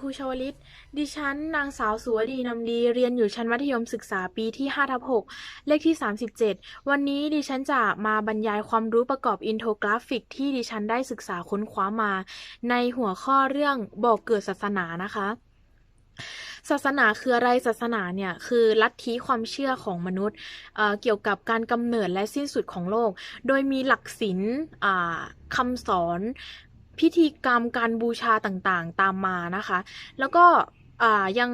ครูชวลิต ดิฉัน นางสาวสุวดีนำดี เรียนอยู่ชั้นมัธยมศึกษาปีที่5ทับ6เลขที่ 37 วันนี้ดิฉันจะมาบรรยายความรู้ประกอบอินโทกราฟิกที่ดิฉันได้ศึกษาค้นคว้ามา ในหัวข้อเรื่องบอกเกิดศาสนานะคะ ศาสนาคืออะไร ศาสนาเนี่ยคือลัทธิความเชื่อของมนุษย์เเกี่ยวกับการกำเนิดและสิ้นสุดของโลก โดยมีหลักศีลคำสอน พิธีกรรมการบูชาต่างๆ ตามมานะคะ แล้วก็ยัง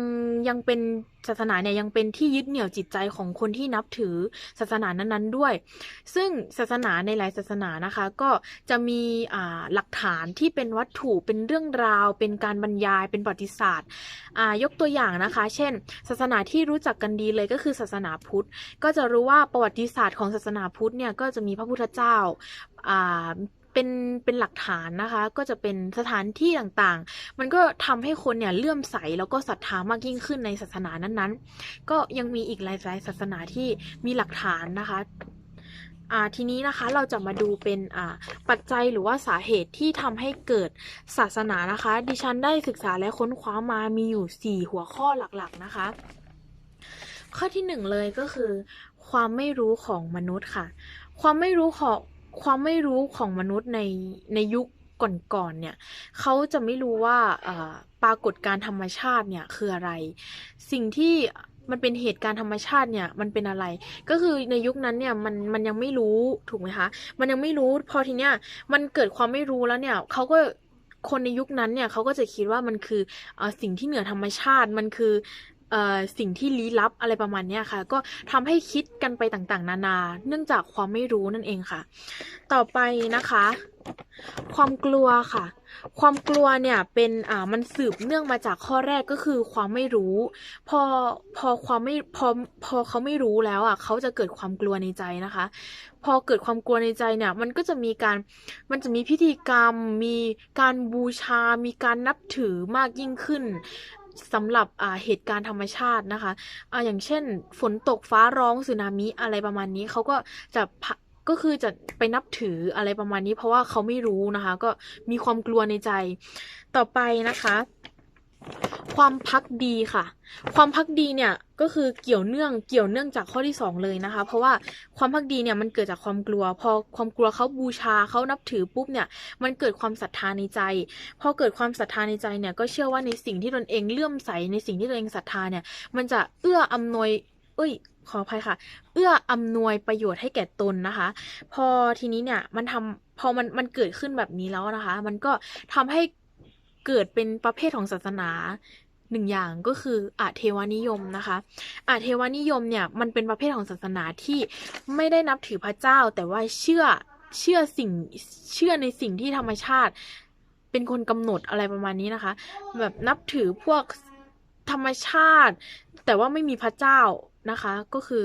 ยังเป็นศาสนาเนี่ยยังเป็นที่ยึดเหนี่ยวจิตใจของคนที่นับถือศาสนานั้นๆด้วย ซึ่งศาสนาในหลายศาสนานะคะ ก็จะมีหลักฐานที่เป็นวัตถุเป็นเรื่องราว เป็นการบรรยายเป็นประวัติศาสตร์ยกตัวอย่างนะคะ เช่น ศาสนาที่รู้จักกันดีเลยก็คือศาสนาพุทธ ก็จะรู้ว่าประวัติศาสตร์ของศาสนาพุทธเนี่ยก็จะมีพระพุทธเจ้า เป็นเป็นหลักฐานนะคะ ก็จะเป็นสถานที่ต่างๆ มันก็ทำให้คนเนี่ยเลื่อมใสแล้วก็ศรัทธามากยิ่งขึ้นในศาสนานั้นๆ ก็ยังมีอีกหลายๆศาสนาที่มีหลักฐานนะคะทีนี้นะคะเราจะมาดูเป็นปัจจัยหรือว่าสาเหตุที่ทำให้เกิดศาสนานะคะ ดิฉันได้ศึกษาและค้นคว้ามามีอยู่ 4 หัวข้อหลักๆนะคะ ข้อที่หนึ่งเลยก็คือ ความไม่รู้ของมนุษย์ค่ะ ความไม่รู้ของ ความไม่รู้ของมนุษย์ในในยุคก่อนๆเนี่ยเขาจะไม่รู้ว่าปรากฏการธรรมชาติเนี่ยคืออะไร สิ่งที่มันเป็นเหตุการณ์ธรรมชาติเนี่ยมันเป็นอะไร ก็คือในยุคนั้นเนี่ยมันมันยังไม่รู้ถูกไหมคะ มันยังไม่รู้พอทีเนี้ยมันเกิดความไม่รู้แล้วเนี่ยเขาก็คนในยุคนั้นเนี่ยเขาก็จะคิดว่ามันคืออสิ่งที่เหนือธรรมชาติมันคือ สิ่งที่ลี้ลับอะไรประมาณนี้ค่ะ ก็ทำให้คิดกันไปต่างๆ นานา เนื่องจากความไม่รู้นั่นเองค่ะ ต่อไปนะคะ ความกลัวค่ะ ความกลัวเนี่ยเป็นอ่ามันสืบเนื่องมาจากข้อแรกก็คือความไม่รู้ พอพอความไม่พอพอเขาไม่รู้แล้วอะเขาจะเกิดความกลัวในใจนะคะ พอเกิดความกลัวในใจเนี่ย มันก็จะมีการมันจะมีพิธีกรรม มีการบูชา มีการนับถือมากยิ่งขึ้น สำหรับอ่าเหตุการณ์ธรรมชาตินะคะอ่าอย่างเช่น ฝนตกฟ้าร้องสึนามิอะไรประมาณนี้เขาก็จะพะก็คือจะไปนับถืออะไรประมาณนี้ เพราะว่าเขาไม่รู้นะคะ ก็มีความกลัวในใจต่อไปนะคะ ความพักดีค่ะ ความพักดีเนี่ยก็คือเกี่ยวเนื่องเกี่ยวเนื่องจากข้อที่สองเลยนะคะ เพราะว่าความพักดีเนี่ยมันเกิดจากความกลัว พอความกลัวเขาบูชาเขานับถือปุ๊บเนี่ยมันเกิดความศรัทธาในใจพอเกิดความศรัทธาในใจเนี่ยก็เชื่อว่าในสิ่งที่ตนเองเลื่อมใสในสิ่งที่ตัวเองศรัทธาเนี่ยมันจะเอื้ออำนวยเอ้ยขออภัยค่ะ เอื้ออำนวยประโยชน์ให้แก่ตนนะคะ พอทีนี้เนี่ยมันทำพอมันมันเกิดขึ้นแบบนี้แล้วนะคะ มันก็ทำให้ เกิดเป็นประเภทของศาสนาหนึ่งอย่างก็คืออาเทวานิยมนะคะอาเทวานิยมเนี่ยมันเป็นประเภทของศาสนาที่ไม่ได้นับถือพระเจ้า แต่ว่าเชื่อเชื่อสิ่งเชื่อในสิ่งที่ธรรมชาติ เป็นคนกำหนดอะไรประมาณนี้นะคะ แบบนับถือพวกธรรมชาติ แต่ว่าไม่มีพระเจ้านะคะ ก็คือ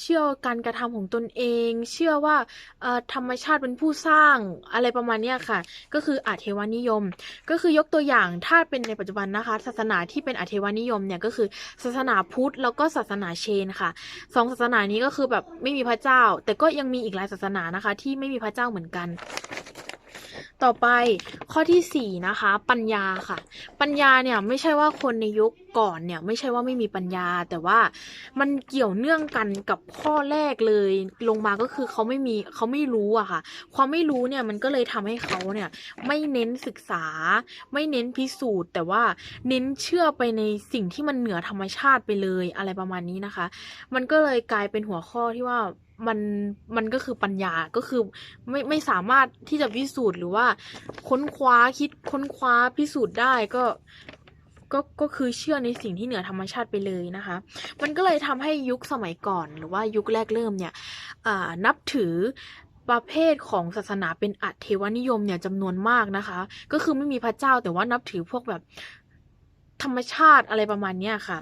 เชื่อการกระทำของตนเอง เชื่อว่าธรรมชาติเป็นผู้สร้างอะไรประมาณนี้ค่ะ ก็คืออาเทวานิยม ก็คือยกตัวอย่างถ้าเป็นในปัจจุบันนะคะ ศาสนาที่เป็นอาเทวานิยมเนี่ยก็คือศาสนาพุทธแล้วก็ศาสนาเชนค่ะสองศาสนานี้ก็คือแบบไม่มีพระเจ้า แต่ก็ยังมีอีกหลายศาสนานะคะ ที่ไม่มีพระเจ้าเหมือนกัน ต่อไปข้อที่สี่นะคะ ปัญญาค่ะ ปัญญาเนี่ยไม่ใช่ว่าคนในยุคก่อนเนี่ยไม่ใช่ว่าไม่มีปัญญา แต่ว่ามันเกี่ยวเนื่องกันกับข้อแรกเลย ลงมาก็คือเขาไม่มีเขาไม่รู้อะค่ะ ความไม่รู้เนี่ยมันก็เลยทำให้เขาเนี่ยไม่เน้นศึกษา ไม่เน้นพิสูจน์ แต่ว่าเน้นเชื่อไปในสิ่งที่มันเหนือธรรมชาติไปเลยอะไรประมาณนี้นะคะ มันก็เลยกลายเป็นหัวข้อที่ว่า มันมันก็คือปัญญาก็คือไม่ไม่สามารถที่จะพิสูจน์หรือว่าค้นคว้าคิดค้นคว้าพิสูจน์ได้ก็ก็ก็คือเชื่อในสิ่งที่เหนือธรรมชาติไปเลยนะคะ มันก็เลยทำให้ยุคสมัยก่อนหรือว่ายุคแรกเริ่มเนี่ยนับถือประเภทของศาสนาเป็นอัตเทวนิยมเนี่ยจำนวนมากนะคะ ก็คือไม่มีพระเจ้าแต่ว่านับถือพวกแบบธรรมชาติอะไรประมาณเนี้ยค่ะ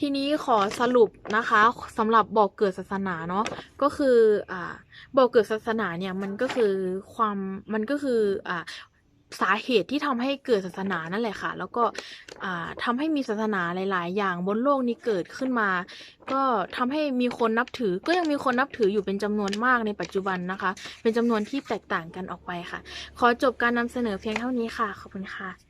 ทีนี้ขอสรุปนะคะสำหรับบอกเกิดศาสนาเนาะก็คืออ่าบอกเกิดศาสนาเนี่ยมันก็คือความมันก็คืออ่าสาเหตุที่ทำให้เกิดศาสนานั่นแหละค่ะ แล้วก็อ่าทำให้มีศาสนาหลาย ๆ อย่างบนโลกนี้เกิดขึ้นมา ก็ทำให้มีคนนับถือ ก็ยังมีคนนับถืออยู่เป็นจำนวนมากในปัจจุบันนะคะ เป็นจำนวนที่แตกต่างกันออกไปค่ะ ขอจบการนำเสนอเพียงเท่านี้ค่ะ ขอบคุณค่ะ